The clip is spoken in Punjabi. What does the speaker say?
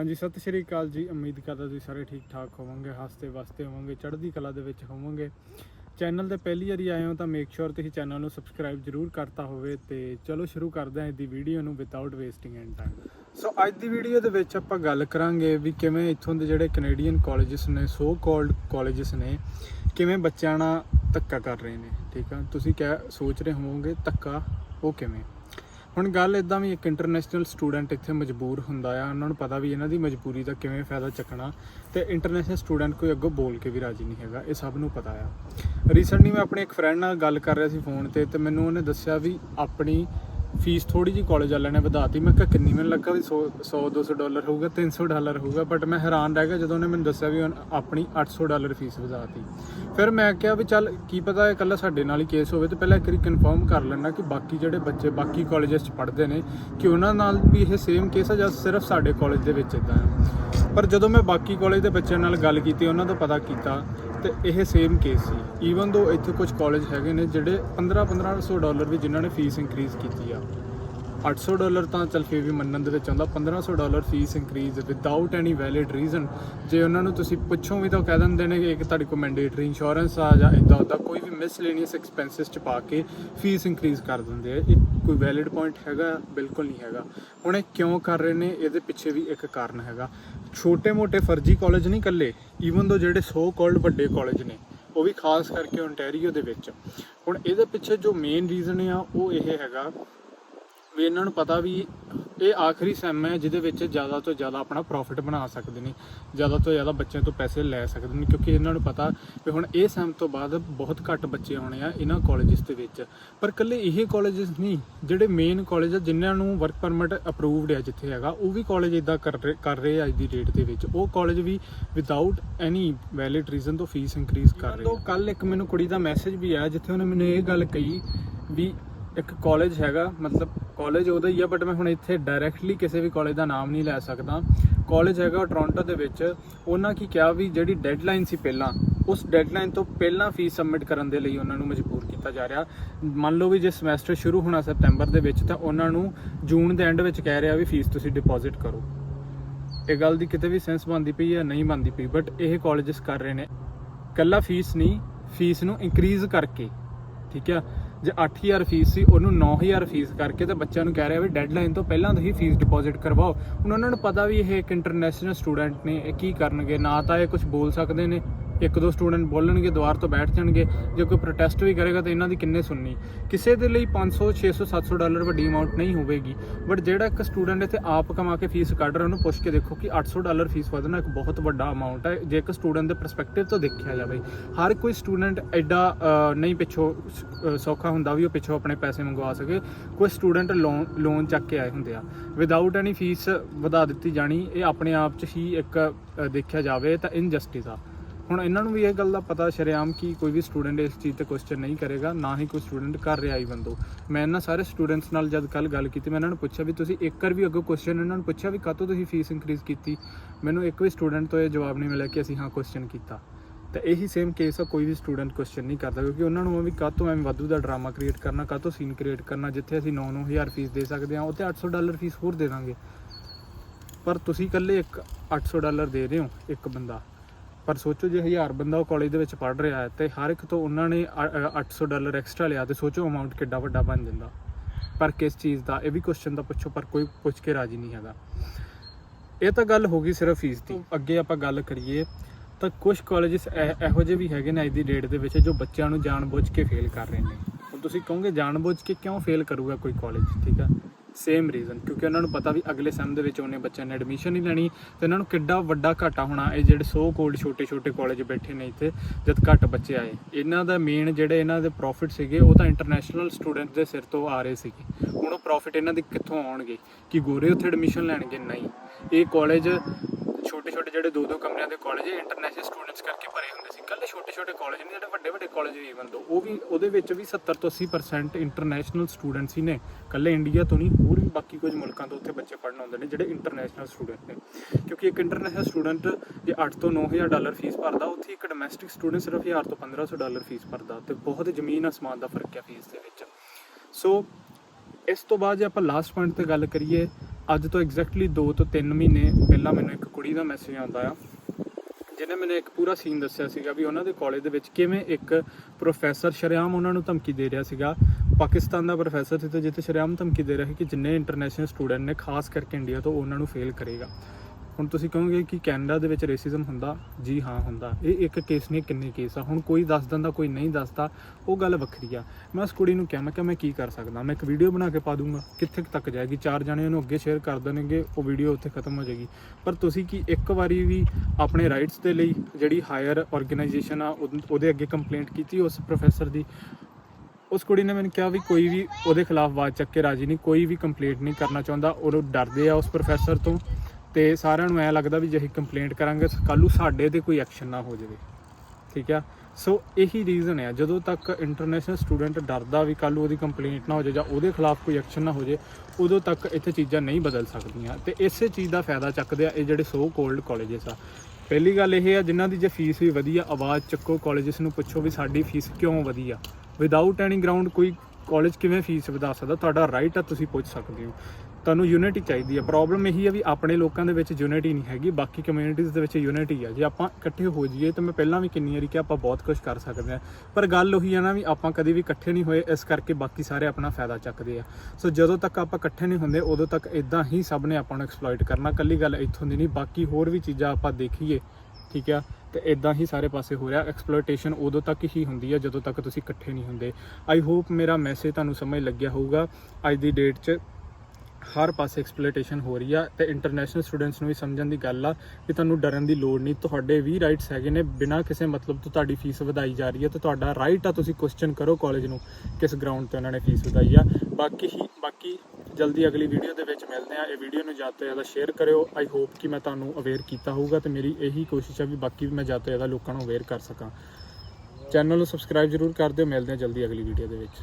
ਹਾਂਜੀ, ਸਤਿ ਸ਼੍ਰੀ ਅਕਾਲ ਜੀ। ਉਮੀਦ ਕਰਦਾ ਤੁਸੀਂ ਸਾਰੇ ਠੀਕ ਠਾਕ ਹੋਵੋਗੇ, ਹੱਸਦੇ ਵਸਦੇ ਹੋਵੋਗੇ, ਚੜ੍ਹਦੀ ਕਲਾ ਦੇ ਵਿੱਚ ਹੋਵੋਗੇ। ਚੈਨਲ ਤੇ ਪਹਿਲੀ ਵਾਰੀ ਆਏ ਹੋ ਤਾਂ ਮੇਕ ਸ਼ੋਰ ਤੁਸੀਂ ਚੈਨਲ ਨੂੰ ਸਬਸਕ੍ਰਾਈਬ ਜਰੂਰ ਕਰਤਾ ਹੋਵੇ ਤੇ ਚਲੋ ਸ਼ੁਰੂ ਕਰਦੇ ਹਾਂ ਇਸ ਦੀ ਵੀਡੀਓ ਨੂੰ without wasting and time so ਅੱਜ ਦੀ ਵੀਡੀਓ ਦੇ ਵਿੱਚ ਆਪਾਂ ਗੱਲ ਕਰਾਂਗੇ ਵੀ ਕਿਵੇਂ ਇੱਥੋਂ ਦੇ ਜਿਹੜੇ ਕੈਨੇਡੀਅਨ ਕਾਲਜਸ ਨੇ ਸੋ ਕਾਲਡ ਕਾਲਜਸ ਨੇ, ਕਿਵੇਂ ਬੱਚਿਆਂ ਨਾਲ ਧੱਕਾ ਕਰ ਰਹੇ ਨੇ, ਠੀਕ ਆ? ਤੁਸੀਂ ਕਹਿ, ਸੋਚ ਰਹੇ ਹੋਵੋਗੇ ਧੱਕਾ ਉਹ ਕਿਵੇਂ? ਹੁਣ ਗੱਲ ਇਦਾਂ ਵੀ ਇੱਕ ਇੰਟਰਨੈਸ਼ਨਲ ਸਟੂਡੈਂਟ ਇੱਥੇ ਮਜਬੂਰ ਹੁੰਦਾ ਆ, ਉਹਨਾਂ ਨੂੰ ਪਤਾ ਵੀ ਇਹਨਾਂ ਦੀ ਮਜਬੂਰੀ ਦਾ ਕਿਵੇਂ ਫਾਇਦਾ ਚੱਕਣਾ, ਤੇ ਇੰਟਰਨੈਸ਼ਨਲ ਸਟੂਡੈਂਟ ਕੋਈ ਅੱਗੋਂ ਬੋਲ ਕੇ ਵੀ ਰਾਜੀ ਨਹੀਂ ਹੈਗਾ, ਇਹ ਸਭ ਨੂੰ ਪਤਾ ਆ। ਰੀਸੈਂਟਲੀ ਮੈਂ ਆਪਣੇ ਇੱਕ ਫਰੈਂਡ ਨਾਲ ਗੱਲ ਕਰ ਰਿਹਾ ਸੀ ਫੋਨ ਤੇ ਤੇ ਮੈਨੂੰ ਉਹਨੇ ਦੱਸਿਆ ਵੀ ਆਪਣੀ ਫੀਸ ਥੋੜੀ ਜੀ ਕਾਲਜ ਵਾਲਿਆਂ ਨੇ ਵਧਾਤੀ ਮੈਂ ਕਿਹਾ ਕਿੰਨੀ? ਮੈਨੂੰ ਲੱਗਾ ਵੀ 100 100 200 ਡਾਲਰ ਹੋਊਗਾ 300 ਡਾਲਰ ਹੋਊਗਾ ਬਟ ਮੈਂ ਹੈਰਾਨ ਰਹਿ ਗਿਆ ਜਦੋਂ ਉਹਨੇ ਮੈਨੂੰ ਦੱਸਿਆ ਵੀ ਉਹਨ- ਆਪਣੀ 800 ਡਾਲਰ ਫੀਸ ਵਧਾਤੀ ਫਿਰ ਮੈਂ ਕਿਹਾ ਵੀ ਚੱਲ, ਕੀ ਪਤਾ ਇਹ ਇਕੱਲਾ ਸਾਡੇ ਨਾਲ ਹੀ ਕੇਸ ਹੋਵੇ, ਤੇ ਪਹਿਲਾਂ ਇੱਕ ਵਾਰੀ ਕਨਫਰਮ ਕਰ ਲੈਣਾ ਕਿ ਬਾਕੀ ਜਿਹੜੇ ਬੱਚੇ, ਬਾਕੀ ਕਾਲਜਸ 'ਚ ਪੜ੍ਹਦੇ ਨੇ, ਕਿ ਉਹਨਾਂ ਨਾਲ ਵੀ ਇਹ ਸੇਮ ਕੇਸ ਆ ਜਾਂ ਸਿਰਫ ਸਾਡੇ ਕਾਲਜ ਦੇ ਵਿੱਚ ਇਦਾਂ ਆ। ਪਰ ਜਦੋਂ ਮੈਂ ਬਾਕੀ ਕਾਲਜ ਦੇ ਬੱਚਿਆਂ ਨਾਲ ਗੱਲ ਕੀਤੀ, ਉਹਨਾਂ ਤੋਂ ਪਤਾ ਕੀਤਾ ਤੇ ਇਹ ਸੇਮ ਕੇਸ ਸੀ। ਈਵਨ ਦੋ ਇੱਥੇ ਕੁਝ ਕਾਲਜ ਹੈਗੇ ਨੇ ਜਿਹੜੇ 15 1500 ਡਾਲਰ ਵੀ ਜਿਨ੍ਹਾਂ ਨੇ ਫੀਸ ਇਨਕਰੀਜ਼ ਕੀਤੀ ਆ। 800 ਡਾਲਰ ਤਾਂ ਚਲ ਫਿਰ ਵੀ ਮੰਨਣ ਦੇ ਵਿੱਚ ਆਉਂਦਾ 1500 dollar fee increase without any valid reason ਜੇ ਉਹਨਾਂ ਨੂੰ ਤੁਸੀਂ ਪੁੱਛੋ ਵੀ ਤਾਂ ਕਹਿ ਦਿੰਦੇ ਨੇ ਕਿ ਇੱਕ ਤੁਹਾਡੇ ਕੋਲ ਮੈਂਡੇਟਰੀ ਇੰਸ਼ੋਰੈਂਸ ਆ ਜਾਂ ਇਦਾਂ ਉਦਾਂ ਕੋਈ ਵੀ ਮਿਸਲੇਨੀਅਸ ਐਕਸਪੈਂਸਸ ਚ ਪਾ ਕੇ ਫੀਸ ਇਨਕਰੀਜ਼ ਕਰ ਦਿੰਦੇ ਆ। ਇਹ ਕੋਈ ਵੈਲਿਡ ਪੁਆਇੰਟ ਹੈਗਾ? ਬਿਲਕੁਲ ਨਹੀਂ ਹੈਗਾ। ਹੁਣ ਇਹ ਕਿਉਂ ਕਰ ਰਹੇ ਨੇ? ਇਹਦੇ ਪਿੱਛੇ ਵੀ ਇੱਕ ਕਾਰਨ ਹੈਗਾ। ਛੋਟੇ-ਮੋਟੇ ਫਰਜ਼ੀ ਕਾਲਜ ਨਹੀਂ ਕੱਲੇ ਈਵਨ ਦੋ ਜਿਹੜੇ ਸੋ ਕਾਲਡ ਵੱਡੇ ਕਾਲਜ ਨੇ, ਉਹ ਵੀ ਖਾਸ ਕਰਕੇ ਓਨਟਾਰੀਓ ਦੇ ਵਿੱਚ। ਹੁਣ ਇਹਦੇ ਪਿੱਛੇ ਜੋ ਮੇਨ ਰੀਜ਼ਨ ਆ, ਉਹ ਇਹ ਹੈਗਾ ਵੀ ਇਹਨਾਂ ਨੂੰ ਪਤਾ ਵੀ ਇਹ ਆਖਰੀ ਸੈਮ ਹੈ ਜਿਹਦੇ ਵਿੱਚ ਜ਼ਿਆਦਾ ਤੋਂ ਜ਼ਿਆਦਾ ਆਪਣਾ ਪ੍ਰੋਫਿਟ ਬਣਾ ਸਕਦੇ ਨੇ ਜ਼ਿਆਦਾ ਤੋਂ ਜ਼ਿਆਦਾ ਬੱਚਿਆਂ ਤੋਂ ਪੈਸੇ ਲੈ ਸਕਦੇ ਨੇ ਕਿਉਂਕਿ ਇਹਨਾਂ ਨੂੰ ਪਤਾ ਵੀ ਹੁਣ ਇਹ ਸੈਮ ਤੋਂ ਬਾਅਦ ਬਹੁਤ ਘੱਟ ਬੱਚੇ ਆਉਣੇ ਆ ਇਹਨਾਂ ਕਾਲਜਸ ਦੇ ਵਿੱਚ। ਪਰ ਕੱਲੇ ਇਹ ਕਾਲਜਸ ਨਹੀਂ ਜਿਹੜੇ ਮੇਨ ਕਾਲਜ ਆ ਜਿਨ੍ਹਾਂ ਨੂੰ ਵਰਕ ਪਰਮਿਟ ਅਪਰੂਵਡ ਹੈ ਜਿੱਥੇ ਹੈਗਾ ਉਹ ਵੀ ਕਾਲਜ ਇਦਾਂ ਕਰ ਰਹੇ ਕਰ ਰਹੇ ਆ ਅੱਜ ਦੀ ਡੇਟ ਦੇ ਵਿੱਚ। ਉਹ ਕਾਲਜ ਵੀ ਵਿਦਆਊਟ ਐਨੀ ਵੈਲਿਡ ਰੀਜ਼ਨ ਤੋਂ ਫੀਸ ਇੰਕਰੀਜ਼ ਕਰ ਰਹੇ ਆ। ਕੱਲ ਇੱਕ ਮੈਨੂੰ ਕੁੜੀ ਦਾ ਮੈਸੇਜ ਵੀ ਆਇਆ ਜਿੱਥੇ ਉਹਨੇ ਮੈਨੂੰ ਇਹ ਗੱਲ ਕਹੀ ਵੀ ਇੱਕ ਕਾਲਜ ਹੈਗਾ, ਮਤਲਬ ਕਾਲਜ ਉਹਦਾ ਹੀ ਆ ਬਟ ਮੈਂ ਹੁਣ ਇੱਥੇ ਡਾਇਰੈਕਟਲੀ ਕਿਸੇ ਵੀ ਕਾਲਜ ਦਾ ਨਾਮ ਨਹੀਂ ਲੈ ਸਕਦਾ। ਕਾਲਜ ਹੈਗਾ ਟੋਰਾਂਟੋ ਦੇ ਵਿੱਚ। ਉਹਨਾਂ ਕੀ ਕਿਹਾ ਵੀ ਜਿਹੜੀ ਡੈਡਲਾਈਨ ਸੀ ਪਹਿਲਾਂ, ਉਸ ਡੈਡਲਾਈਨ ਤੋਂ ਪਹਿਲਾਂ ਫੀਸ ਸਬਮਿਟ ਕਰਨ ਦੇ ਲਈ ਉਹਨਾਂ ਨੂੰ ਮਜਬੂਰ ਕੀਤਾ ਜਾ ਰਿਹਾ। ਮੰਨ ਲਓ ਵੀ ਜੇ ਸਮੈਸਟਰ ਸ਼ੁਰੂ ਹੋਣਾ ਸਤੰਬਰ ਦੇ ਵਿੱਚ, ਤਾਂ ਉਹਨਾਂ ਨੂੰ ਜੂਨ ਦੇ ਐਂਡ ਵਿੱਚ ਕਹਿ ਰਿਹਾ ਵੀ ਫੀਸ ਤੁਸੀਂ ਡਿਪੋਜ਼ਿਟ ਕਰੋ। ਇਹ ਗੱਲ ਦੀ ਕਿਤੇ ਵੀ ਸੈਂਸ ਬਣਦੀ ਪਈ ਜਾਂ ਨਹੀਂ ਬਣਦੀ ਪਈ ਬਟ ਇਹ ਕਾਲਜਸ ਕਰ ਰਹੇ ਨੇ। ਕੱਲਾ ਫੀਸ ਨਹੀਂ ਫੀਸ ਨੂੰ ਇਨਕਰੀਜ਼ ਕਰਕੇ, ਠੀਕ ਆ? ਜੇ 8000 ਫੀਸ ਸੀ, ਉਹਨੂੰ 9000 ਫੀਸ ਕਰਕੇ ਤਾਂ ਬੱਚਿਆਂ ਨੂੰ ਕਹਿ ਰਿਹਾ ਵੀ ਡੈਡਲਾਈਨ ਤੋਂ ਪਹਿਲਾਂ ਤੁਸੀਂ ਫੀਸ ਡਿਪੋਜ਼ਿਟ ਕਰਵਾਓ। ਹੁਣ ਉਹਨਾਂ ਨੂੰ ਪਤਾ ਵੀ ਇਹ ਇੱਕ ਇੰਟਰਨੈਸ਼ਨਲ ਸਟੂਡੈਂਟ ਨੇ, ਇਹ ਕੀ ਕਰਨਗੇ? ਨਾ ਤਾਂ ਇਹ ਕੁਝ ਬੋਲ ਸਕਦੇ ਨੇ। ਇੱਕ ਦੋ ਸਟੂਡੈਂਟ ਬੋਲਣਗੇ ਦੁਆਰ ਤੋਂ ਬੈਠ ਜਾਣਗੇ ਜੇ ਕੋਈ ਪ੍ਰੋਟੈਸਟ ਵੀ ਕਰੇਗਾ ਤਾਂ ਇਹਨਾਂ ਦੀ ਕਿੰਨੇ ਸੁਣਨੀ? ਕਿਸੇ ਦੇ ਲਈ 500 600 700 ਡਾਲਰ ਵੱਡੀ ਅਮਾਉਂਟ ਨਹੀਂ ਹੋਵੇਗੀ। ਬਟ ਜਿਹੜਾ ਇੱਕ ਸਟੂਡੈਂਟ ਇੱਥੇ ਆਪ ਕਮਾ ਕੇ ਫੀਸ ਕੱਢ ਰਿਹਾ ਉਹਨੂੰ ਪੁੱਛ ਕੇ ਦੇਖੋ ਕਿ 800 ਡਾਲਰ ਫੀਸ ਵਧਣਾ ਇੱਕ ਬਹੁਤ ਵੱਡਾ ਅਮਾਉਂਟ ਹੈ ਜੇ ਇੱਕ ਸਟੂਡੈਂਟ ਦੇ ਪਰਸਪੈਕਟਿਵ ਤੋਂ ਦੇਖਿਆ ਜਾਵੇ। ਹਰ ਕੋਈ ਸਟੂਡੈਂਟ ਐਡਾ ਨਹੀਂ ਪਿੱਛੋਂ ਅਹ, ਸੌਖਾ ਹੁੰਦਾ ਵੀ ਉਹ ਪਿੱਛੋਂ ਆਪਣੇ ਪੈਸੇ ਮੰਗਵਾ ਸਕੇ। ਕੋਈ ਸਟੂਡੈਂਟ ਲੋਨ ਲੋਨ ਚੱਕ ਕੇ ਆਏ ਹੁੰਦੇ ਆ। ਵਿਦਆਊਟ ਐਨੀ ਫੀਸ ਵਧਾ ਦਿੱਤੀ ਜਾਣੀ ਇਹ ਆਪਣੇ ਆਪ 'ਚ ਹੀ ਇੱਕ ਦੇਖਿਆ ਜਾਵੇ ਤਾਂ ਇਨਜਸਟਿਸ ਆ। ਹੁਣ ਇਹਨਾਂ ਨੂੰ ਵੀ ਇਹ ਗੱਲ ਦਾ ਪਤਾ ਸ਼ਰੇਆਮ ਕਿ ਕੋਈ ਵੀ ਸਟੂਡੈਂਟ ਇਸ ਚੀਜ਼ ਤੇ ਕੁਐਸਚਨ ਨਹੀਂ ਕਰੇਗਾ, ਨਾ ਹੀ ਕੋਈ ਸਟੂਡੈਂਟ ਕਰ ਰਿਹਾ ਹੀ ਬੰਦੋ ਮੈਂ ਇਹਨਾਂ ਸਾਰੇ ਸਟੂਡੈਂਟਸ ਨਾਲ ਜਦ ਕੱਲ ਗੱਲ ਕੀਤੀ, ਮੈਂ ਇਹਨਾਂ ਨੂੰ ਪੁੱਛਿਆ ਵੀ ਤੁਸੀਂ ਇੱਕ ਵਾਰ ਵੀ ਅੱਗੋਂ ਕੁਐਸਚਨ ਇਹਨਾਂ ਨੂੰ ਪੁੱਛਿਆ ਵੀ ਕਾਹਤੋਂ ਤੁਸੀਂ ਫੀਸ ਇਨਕਰੀਜ਼ ਕੀਤੀ? ਮੈਨੂੰ ਇੱਕ ਵੀ ਸਟੂਡੈਂਟ ਤੋਂ ਇਹ ਜਵਾਬ ਨਹੀਂ ਮਿਲਿਆ ਕਿ ਅਸੀਂ ਹਾਂ ਕੁਐਸਚਨ ਕੀਤਾ। ਤਾਂ ਇਹੀ ਸੇਮ ਕੇਸ ਆ, ਕੋਈ ਵੀ ਸਟੂਡੈਂਟ ਕੁਐਸਚਨ ਨਹੀਂ ਕਰਦਾ, ਕਿਉਂਕਿ ਉਹਨਾਂ ਨੂੰ ਆ ਵੀ ਕਾਹਤੋਂ ਐਵੇਂ ਵਾਧੂ ਦਾ ਡਰਾਮਾ ਕ੍ਰੀਏਟ ਕਰਨਾ, ਕਾਹਤੋਂ ਸੀਨ ਕ੍ਰੀਏਟ ਕਰਨਾ, ਜਿੱਥੇ ਅਸੀਂ 9-9000 ਫੀਸ ਦੇ ਸਕਦੇ ਹਾਂ, ਉੱਥੇ 800 ਡਾਲਰ ਫੀਸ ਹੋਰ ਦੇ ਦਾਂਗੇ। ਪਰ ਤੁਸੀਂ ਇਕੱਲੇ ਇੱਕ 800 ਡਾਲਰ ਦੇ ਰਹੇ ਹੋ, ਇੱਕ ਬੰਦਾ। ਪਰ ਸੋਚੋ ਜੇ 1000 ਬੰਦਾ ਉਹ ਕਾਲਜ ਦੇ ਵਿੱਚ ਪੜ ਰਿਹਾ ਹੈ ਤੇ ਹਰ ਇੱਕ ਤੋਂ ਉਹਨਾਂ ਨੇ ਅ- ਅ- 800 ਡਾਲਰ ਐਕਸਟਰਾ ਲਿਆ ਤੇ ਸੋਚੋ ਅਮਾਉਂਟ ਕਿੱਡਾ ਵੱਡਾ ਬਣ ਜਾਂਦਾ। ਪਰ ਕਿਸ ਚੀਜ਼ ਦਾ? ਇਹ ਵੀ ਕੁਐਸਚਨ ਦਾ ਪੁੱਛੋ, ਪਰ ਕੋਈ ਪੁੱਛ ਕੇ ਰਾਜੀ ਨਹੀਂ ਹੈਗਾ। ਇਹ ਤਾਂ ਗੱਲ ਹੋ ਗਈ ਸਿਰਫ ਫੀਸ ਦੀ। ਅੱਗੇ ਆਪਾਂ ਗੱਲ ਕਰੀਏ ਤਾਂ ਕੁਝ ਕਾਲਜਸ ਇਹੋ ਜਿਹੇ ਵੀ ਹੈਗੇ ਨੇ ਅੱਜ ਦੀ ਡੇਟ ਦੇ ਵਿੱਚ ਜੋ ਬੱਚਿਆਂ ਨੂੰ ਜਾਣਬੁੱਝ ਕੇ ਫੇਲ ਕਰ ਰਹੇ ਨੇ। ਹੁਣ ਤੁਸੀਂ ਕਹੋਗੇ ਜਾਣਬੁੱਝ ਕੇ ਕਿਉਂ ਫੇਲ ਕਰੂਗਾ ਕੋਈ ਕਾਲਜ ਠੀਕ ਆ? ਸੇਮ ਰੀਜ਼ਨ ਕਿਉਂਕਿ ਉਹਨਾਂ ਨੂੰ ਪਤਾ ਵੀ ਅਗਲੇ ਸੈਮ ਦੇ ਵਿੱਚ ਉਹਨੇ ਬੱਚਿਆਂ ਨੇ ਐਡਮਿਸ਼ਨ ਨਹੀਂ ਲੈਣੀ, ਤੇ ਇਹਨਾਂ ਨੂੰ ਕਿੱਡਾ ਵੱਡਾ ਘਾਟਾ ਹੋਣਾ, ਇਹ ਜਿਹੜੇ ਸੋ ਕੋਲਡ ਛੋਟੇ ਛੋਟੇ ਕਾਲਜ ਬੈਠੇ ਨੇ ਇੱਥੇ, ਜਦ ਘੱਟ ਬੱਚੇ ਆਏ। ਇਹਨਾਂ ਦਾ ਮੇਨ ਜਿਹੜੇ ਇਹਨਾਂ ਦੇ ਪ੍ਰੋਫਿਟ ਸੀਗੇ, ਉਹ ਤਾਂ ਇੰਟਰਨੈਸ਼ਨਲ ਸਟੂਡੈਂਟ ਦੇ ਸਿਰ ਤੋਂ ਆ ਰਹੇ ਸੀਗੇ। ਹੁਣ ਉਹ ਪ੍ਰੋਫਿਟ ਇਹਨਾਂ ਦੇ ਕਿੱਥੋਂ ਆਉਣਗੇ? ਕਿ ਗੋਰੇ ਉੱਥੇ ਐਡਮਿਸ਼ਨ ਲੈਣਗੇ? ਨਹੀਂ। ਇਹ ਕਾਲਜ ਛੋਟੇ ਛੋਟੇ ਜਿਹੜੇ ਦੋ ਦੋ ਕਮਰਿਆਂ ਦੇ ਕਾਲਜ ਇੰਟਰਨੈਸ਼ਨਲ ਸਟੂਡੈਂਟਸ ਕਰਕੇ ਭਰੇ ਹੁੰਦੇ ਸੀ। ਕੱਲੇ ਛੋਟੇ ਛੋਟੇ ਕਾਲਜ ਨੇ ਜਿਹੜੇ ਵੱਡੇ ਵੱਡੇ ਕਾਲਜ ਨੇ ਈਵਨ ਦੋ ਉਹ ਵੀ, ਉਹਦੇ ਵਿੱਚ ਵੀ 70 ਤੋਂ 80% ਇੰਟਰਨੈਸ਼ਨਲ ਸਟੂਡੈਂਟਸ ਹੀ ਨੇ। ਕੱਲੇ ਇੰਡੀਆ ਤੋਂ ਨਹੀਂ, ਹੋਰ ਵੀ ਬਾਕੀ ਕੁਝ ਮੁਲਕਾਂ ਤੋਂ ਉੱਥੇ ਬੱਚੇ ਪੜ੍ਹਨ ਆਉਂਦੇ ਨੇ, ਜਿਹੜੇ ਇੰਟਰਨੈਸ਼ਨਲ ਸਟੂਡੈਂਟ ਨੇ। ਕਿਉਂਕਿ ਇੱਕ ਇੰਟਰਨੈਸ਼ਨਲ ਸਟੂਡੈਂਟ ਜੇ 8 ਤੋਂ 9000 ਡਾਲਰ ਫੀਸ ਭਰਦਾ, ਉੱਥੇ ਇੱਕ ਡੋਮੈਸਟਿਕ ਸਟੂਡੈਂਟ ਸਿਰਫ 1000 ਤੋਂ 1500 ਡਾਲਰ ਫੀਸ ਭਰਦਾ, ਤੇ ਬਹੁਤ ਜ਼ਮੀਨ ਅਸਮਾਨ ਦਾ ਫ਼ਰਕ ਹੈ ਫੀਸ ਦੇ ਵਿੱਚ। ਸੋ ਇਸ ਤੋਂ ਬਾਅਦ ਜੇ ਆਪਾਂ ਲਾਸਟ ਪੁਆਇੰਟ ਤੇ ਗੱਲ ਕਰੀਏ, ਅੱਜ ਤੋਂ ਐਗਜ਼ੈਕਟਲੀ 2 ਤੋਂ 3 ਮਹੀਨੇ ਪਹਿਲਾਂ ਮੈਨੂੰ ਇੱਕ ਕੁੜੀ ਦਾ ਮੈਸੇਜ ਆਉਂਦਾ ਆ, ਜਿਹਨੇ ਮੈਨੂੰ ਇੱਕ ਪੂਰਾ ਸੀਨ ਦੱਸਿਆ ਸੀਗਾ ਵੀ ਉਹਨਾਂ ਦੇ ਕਾਲਜ ਦੇ ਵਿੱਚ ਕਿਵੇਂ ਇੱਕ ਪ੍ਰੋਫੈਸਰ ਸ਼ਰੇਆਮ ਉਹਨਾਂ ਨੂੰ ਧਮਕੀ ਦੇ ਰਿਹਾ ਸੀਗਾ। ਪਾਕਿਸਤਾਨ ਦਾ ਪ੍ਰੋਫੈਸਰ ਸੀ ਤੇ ਜਿੱਥੇ ਸ਼ਰੇਆਮ ਧਮਕੀ ਦੇ ਰਿਹਾ ਸੀ ਕਿ ਜਿੰਨੇ ਇੰਟਰਨੈਸ਼ਨਲ ਸਟੂਡੈਂਟ ਨੇ, ਖਾਸ ਕਰਕੇ ਇੰਡੀਆ ਤੋਂ ਉਹਨਾਂ ਨੂੰ ਫੇਲ ਕਰੇਗਾ। ਹੁਣ ਤੁਸੀਂ ਕਹੋਗੇ ਕਿ ਕੈਨੇਡਾ ਦੇ ਵਿੱਚ ਰੇਸਿਜ਼ਮ ਹੁੰਦਾ? ਜੀ ਹਾਂ, ਹੁੰਦਾ। ਇਹ ਇੱਕ ਕੇਸ ਨਹੀਂ ਕਿੰਨੇ ਕੇਸ ਆ। ਹੁਣ ਕੋਈ ਦੱਸ ਦਿੰਦਾ, ਕੋਈ ਨਹੀਂ ਦੱਸਦਾ, ਉਹ ਗੱਲ ਵੱਖਰੀ ਆ। ਮੈਂ ਉਸ ਕੁੜੀ ਨੂੰ ਕਿਹਾ, ਮੈਂ ਕਿ ਮੈਂ ਕੀ ਕਰ ਸਕਦਾ? ਮੈਂ ਇੱਕ ਵੀਡੀਓ ਬਣਾ ਕੇ ਪਾ ਦੂੰਗਾ। ਕਿੱਥੇ ਤੱਕ ਜਾਏਗੀ? ਚਾਰ ਜਣੇ ਉਹਨੂੰ ਅੱਗੇ ਸ਼ੇਅਰ ਕਰ ਦੇਣਗੇ, ਉਹ ਵੀਡੀਓ ਉੱਥੇ ਖਤਮ ਹੋ ਜਾਏਗੀ। ਪਰ ਤੁਸੀਂ ਕੀ ਇੱਕ ਵਾਰੀ ਵੀ ਆਪਣੇ ਰਾਈਟਸ ਦੇ ਲਈ ਜਿਹੜੀ ਹਾਇਰ ਆਰਗੇਨਾਈਜੇਸ਼ਨ ਆ, ਉਹਦੇ ਅੱਗੇ ਕੰਪਲੇਂਟ ਕੀਤੀ ਉਸ ਪ੍ਰੋਫੈਸਰ ਦੀ? ਉਸ ਕੁੜੀ ਨੇ ਮੈਨੂੰ ਕਿਹਾ ਵੀ ਕੋਈ ਵੀ ਉਹਦੇ ਖਿਲਾਫ ਆਵਾਜ਼ ਚੱਕ ਕੇ ਰਾਜੀ ਨਹੀਂ, ਕੋਈ ਵੀ ਕੰਪਲੇਂਟ ਨਹੀਂ ਕਰਨਾ ਚਾਹੁੰਦਾ। ਉਹ ਡਰਦੇ ਆ ਉਸ ਪ੍ਰੋਫੈਸਰ ਤੋਂ। ਤੇ ਸਾਰਿਆਂ ਨੂੰ ਐ ਲੱਗਦਾ ਵੀ ਜੇ ਅਸੀਂ ਕੰਪਲੇਂਟ ਕਰਾਂਗੇ, ਕੱਲ੍ਹ ਨੂੰ ਸਾਡੇ ਤੇ ਕੋਈ ਐਕਸ਼ਨ ਨਾ ਹੋ ਜਾਵੇ। ਠੀਕ ਆ? ਸੋ ਇਹੀ ਰੀਜ਼ਨ ਹੈ ਜਦੋਂ ਤੱਕ ਇੰਟਰਨੈਸ਼ਨਲ ਸਟੂਡੈਂਟ ਡਰਦਾ ਵੀ ਕੱਲ੍ਹ ਉਹਦੀ ਕੰਪਲੇਂਟ ਨਾ ਹੋ ਜਾਏ ਜਾਂ ਉਹਦੇ ਖਿਲਾਫ ਕੋਈ ਐਕਸ਼ਨ ਨਾ ਹੋ ਜਾਏ ਉਦੋਂ ਤੱਕ ਇੱਥੇ ਚੀਜ਼ਾਂ ਨਹੀਂ ਬਦਲ ਸਕਦੀਆਂ। ਤੇ ਇਸੇ ਚੀਜ਼ ਦਾ ਫਾਇਦਾ ਚੱਕਦੇ ਆ ਇਹ ਜਿਹੜੇ ਸੋ ਕੋਲਡ ਕਾਲਜਸ ਆ। ਪਹਿਲੀ ਗੱਲ ਇਹ ਆ, ਜਿਨ੍ਹਾਂ ਦੀ ਜੇ ਫੀਸ ਵੀ ਵਧੀਆ, ਆਵਾਜ਼ ਚੱਕੋ ਕਾਲਜਸ ਨੂੰ, ਪੁੱਛੋ ਵੀ ਸਾਡੀ ਫੀਸ ਕਿਉਂ ਵਧੀਆ। ਆ ਵਿਦਆਊਟ ਐਨੀ ਗਰਾਊਂਡ ਕੋਈ ਕਾਲਜ ਕਿਵੇਂ ਫੀਸ ਵਧਾ ਸਕਦਾ? ਤੁਹਾਡਾ ਰਾਈਟ ਆ, ਤੁਸੀਂ ਪੁੱਛ ਸਕਦੇ ਹੋ। ਤੁਹਾਨੂੰ ਯੂਨਿਟੀ ਚਾਹੀਦੀ ਹੈ। ਪ੍ਰੋਬਲਮ ਇਹੀ ਹੈ ਵੀ ਆਪਣੇ ਲੋਕਾਂ ਦੇ ਵਿੱਚ ਯੂਨਿਟੀ ਨਹੀਂ ਹੈਗੀ, ਬਾਕੀ ਕਮਿਊਨਿਟੀਜ਼ ਦੇ ਵਿੱਚ ਯੂਨਿਟੀ ਹੈ ਜੇ ਆਪਾਂ ਇਕੱਠੇ ਹੋ ਜਾਈਏ ਤਾਂ ਮੈਂ ਪਹਿਲਾਂ ਵੀ ਕਿੰਨੀ ਵਾਰੀ ਕਿ ਆਪਾਂ ਬਹੁਤ ਕੁਝ ਕਰ ਸਕਦੇ ਹਾਂ। ਪਰ ਗੱਲ ਉਹੀ ਹੈ ਨਾ ਵੀ ਆਪਾਂ ਕਦੇ ਵੀ ਇਕੱਠੇ ਨਹੀਂ ਹੋਏ, ਇਸ ਕਰਕੇ ਬਾਕੀ ਸਾਰੇ ਆਪਣਾ ਫਾਇਦਾ ਚੱਕਦੇ ਆ। ਸੋ ਜਦੋਂ ਤੱਕ ਆਪਾਂ ਇਕੱਠੇ ਨਹੀਂ ਹੁੰਦੇ, ਉਦੋਂ ਤੱਕ ਇਦਾਂ ਹੀ ਸਭ ਨੇ ਆਪਾਂ ਨੂੰ ਐਕਸਪਲੋਇਟ ਕਰਨਾ। ਕੱਲੀ ਗੱਲ ਇੱਥੋਂ ਦੀ ਨਹੀਂ, ਬਾਕੀ ਹੋਰ ਵੀ ਚੀਜ਼ਾਂ ਆਪਾਂ ਦੇਖੀਏ, ਠੀਕ ਆ? ਤੇ ਇਦਾਂ ਹੀ ਸਾਰੇ ਪਾਸੇ ਹੋ ਰਿਹਾ। ਐਕਸਪਲੋਇਟੇਸ਼ਨ ਉਦੋਂ ਤੱਕ ਹੀ ਹੁੰਦੀ ਹੈ ਜਦੋਂ ਤੱਕ ਤੁਸੀਂ ਇਕੱਠੇ ਨਹੀਂ ਹੁੰਦੇ। ਆਈ ਹੋਪ ਮੇਰਾ ਮੈਸੇਜ ਤੁਹਾਨੂੰ ਸਮਝ ਲੱਗਿਆ ਹੋਊਗਾ। ਅੱਜ ਦੀ ਡੇਟ 'ਚ ਹਰ ਪਾਸੇ ਐਕਸਪਲੋਇਟੇਸ਼ਨ ਹੋ ਰਹੀ ਆ ਤੇ ਇੰਟਰਨੈਸ਼ਨਲ ਸਟੂਡੈਂਟਸ ਨੂੰ ਵੀ ਸਮਝਣ ਦੀ ਗੱਲ ਆ ਕਿ ਤੁਹਾਨੂੰ ਡਰਨ ਦੀ ਲੋੜ ਨਹੀਂ। ਤੁਹਾਡੇ ਵੀ ਰਾਈਟਸ ਹੈਗੇ ਨੇ, ਬਿਨਾਂ ਕਿਸੇ ਮਤਲਬ ਤੋਂ ਤੁਹਾਡੀ ਫੀਸ ਵਧਾਈ ਜਾ ਰਹੀ ਹੈ ਤੇ ਤੁਹਾਡਾ ਰਾਈਟ ਆ ਤੁਸੀਂ ਕੁਐਸਚਨ ਕਰੋ ਕਾਲਜ ਨੂੰ ਕਿਸ ਗਰਾਊਂਡ ਤੇ ਉਹਨਾਂ ਨੇ ਫੀਸ ਵਧਾਈ ਆ। ਬਾਕੀ ਹੀ, ਬਾਕੀ ਜਲਦੀ ਅਗਲੀ ਵੀਡੀਓ ਦੇ ਵਿੱਚ ਮਿਲਦੇ ਆ। ਇਹ ਵੀਡੀਓ ਨੂੰ ਜ਼ਿਆਦਾ ਤੋਂ ਜ਼ਿਆਦਾ ਸ਼ੇਅਰ ਕਰਿਓ। ਆਈ ਹੋਪ ਕਿ ਮੈਂ ਤੁਹਾਨੂੰ ਅਵੇਅਰ ਕੀਤਾ ਹੋਊਗਾ ਤੇ ਮੇਰੀ ਇਹੀ ਕੋਸ਼ਿਸ਼ ਆ ਵੀ ਬਾਕੀ ਵੀ ਮੈਂ ਜ਼ਿਆਦਾ ਤੋਂ ਜ਼ਿਆਦਾ ਲੋਕਾਂ ਨੂੰ ਅਵੇਅਰ ਕਰ ਸਕਾਂ। ਚੈਨਲ ਨੂੰ ਸਬਸਕ੍ਰਾਈਬ ਜ਼ਰੂਰ ਕਰ ਦਿਓ। ਮਿਲਦੇ ਆ ਜਲਦੀ ਅਗਲੀ ਵੀਡੀਓ ਦੇ ਵਿੱਚ।